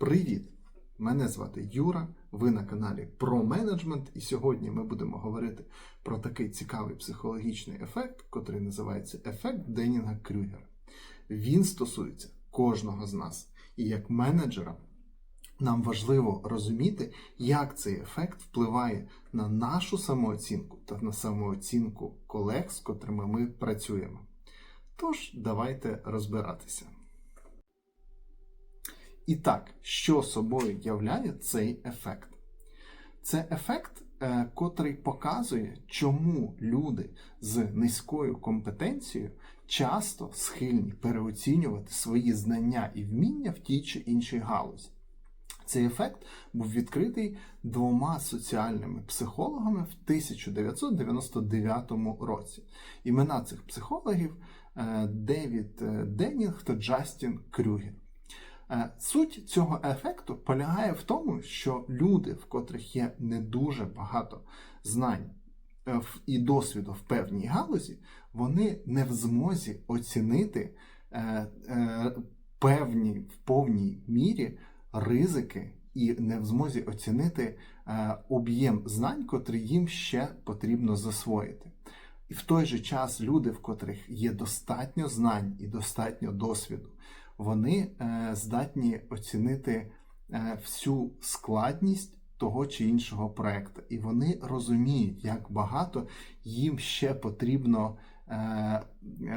Привіт! Мене звати Юра. Ви на каналі про менеджмент, і сьогодні ми будемо говорити про такий цікавий психологічний ефект, котрий називається ефект Денінга Крюгера. Він стосується кожного з нас. І як менеджера нам важливо розуміти, як цей ефект впливає на нашу самооцінку та на самооцінку колег, з котрими ми працюємо. Тож, давайте розбиратися. І так, що собою являє цей ефект? Це ефект, е, котрий показує, чому люди з низькою компетенцією часто схильні переоцінювати свої знання і вміння в тій чи іншій галузі. Цей ефект був відкритий двома соціальними психологами в 1999 році. Імена цих психологів е, Девід е, Денінг та Джастін Крюгер. Е, Суть цього ефекту полягає в тому, що люди, в котрих є не дуже багато знань е, і досвіду в певній галузі, вони не в змозі оцінити е, певні в повній мірі ризики і не в змозі оцінити об'єм знань, котрі їм ще потрібно засвоїти. І в той же час люди, в котрих є достатньо знань і достатньо досвіду, вони е, здатні оцінити е, всю складність того чи іншого проекту. І вони розуміють, як багато їм ще потрібно е,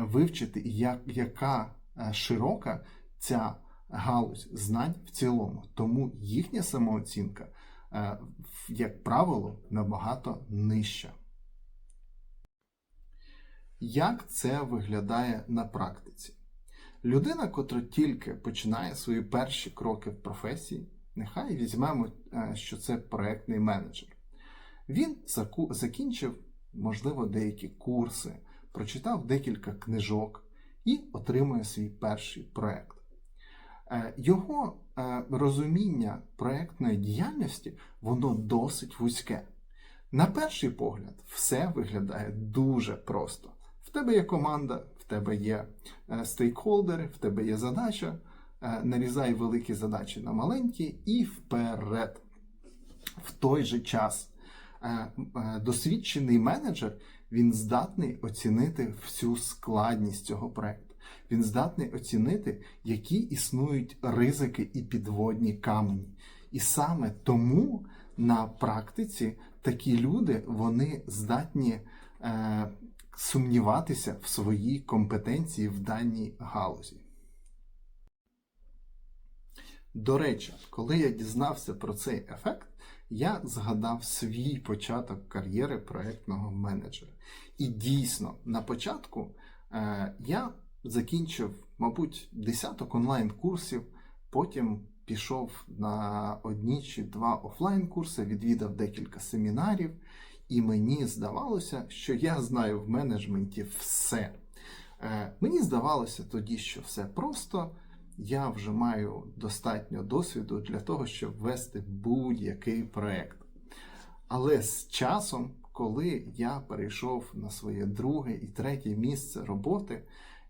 вивчити, як, яка широка ця галузь знань в цілому. Тому їхня самооцінка, як правило, набагато нижча. Як це виглядає на практиці? Людина, котра тільки починає свої перші кроки в професії, нехай візьмемо, е, що це проектний менеджер. Він закінчив, можливо, деякі курси, прочитав декілька книжок і отримує свій перший проект. Е, Його е, розуміння проектної діяльності воно досить вузьке. На перший погляд, все виглядає дуже просто. В тебе є команда, тебе є е, стейкхолдери, в тебе є задача. е, Нарізай великі задачі на маленькі і вперед. В той же час е, досвідчений менеджер він здатний оцінити всю складність цього проекту. Він здатний оцінити, які існують ризики і підводні камені. І саме тому на практиці такі люди вони здатні сумніватися в своїй компетенції в даній галузі. До речі, коли я дізнався про цей ефект, я згадав свій початок кар'єри проєктного менеджера. І дійсно, на початку е, я закінчив, мабуть, десяток онлайн-курсів, потім пішов на одні чи два офлайн-курси, відвідав декілька семінарів, і мені здавалося, що я знаю в менеджменті все. Е, Мені здавалося тоді, що все просто. Я вже маю достатньо досвіду для того, щоб вести будь-який проект. Але з часом, коли я перейшов на своє друге і третє місце роботи,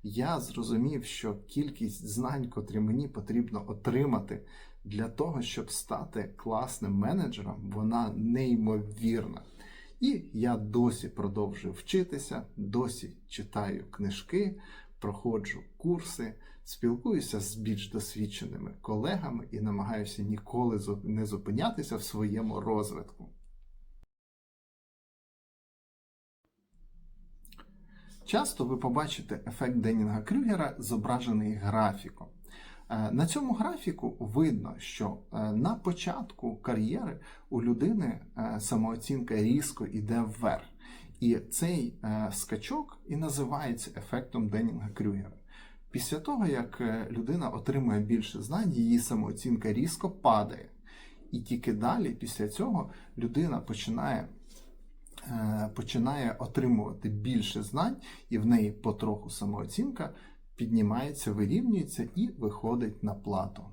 я зрозумів, що кількість знань, котрі мені потрібно отримати для того, щоб стати класним менеджером, вона неймовірна. І я досі продовжую вчитися, досі читаю книжки, проходжу курси, спілкуюся з більш досвідченими колегами і намагаюся ніколи не зупинятися в своєму розвитку. Часто ви побачите ефект Денінга Крюгера, зображений графіком. Е, На цьому графіку видно, що е, на початку кар'єри у людини е, самооцінка різко йде вверх. І цей скачок і називається ефектом Денінга Крюгера. Після того, як людина отримує більше знань, її самооцінка різко падає. І тільки далі, після цього, людина починає починає отримувати більше знань, і в неї потроху самооцінка піднімається, вирівнюється і виходить на плату.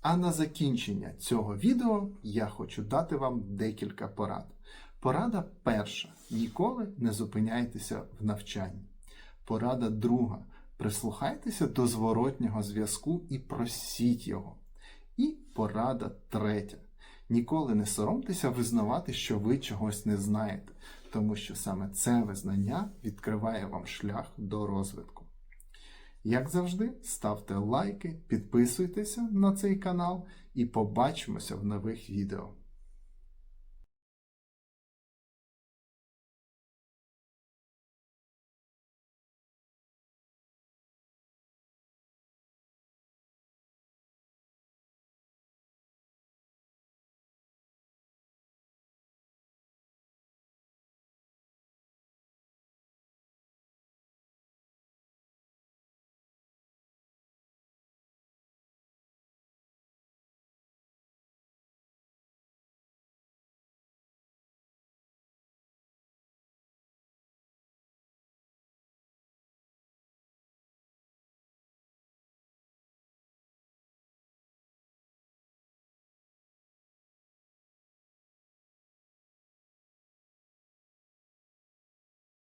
А на закінчення цього відео я хочу дати вам декілька порад. Порада перша: ніколи не зупиняйтеся в навчанні. Порада друга: Прислухайтеся до зворотнього зв'язку і просіть його. І порада третя. Ніколи не соромтеся визнавати, що ви чогось не знаєте, тому що саме це визнання відкриває вам шлях до розвитку. Як завжди, ставте лайки, підписуйтеся на цей канал і побачимося в нових відео.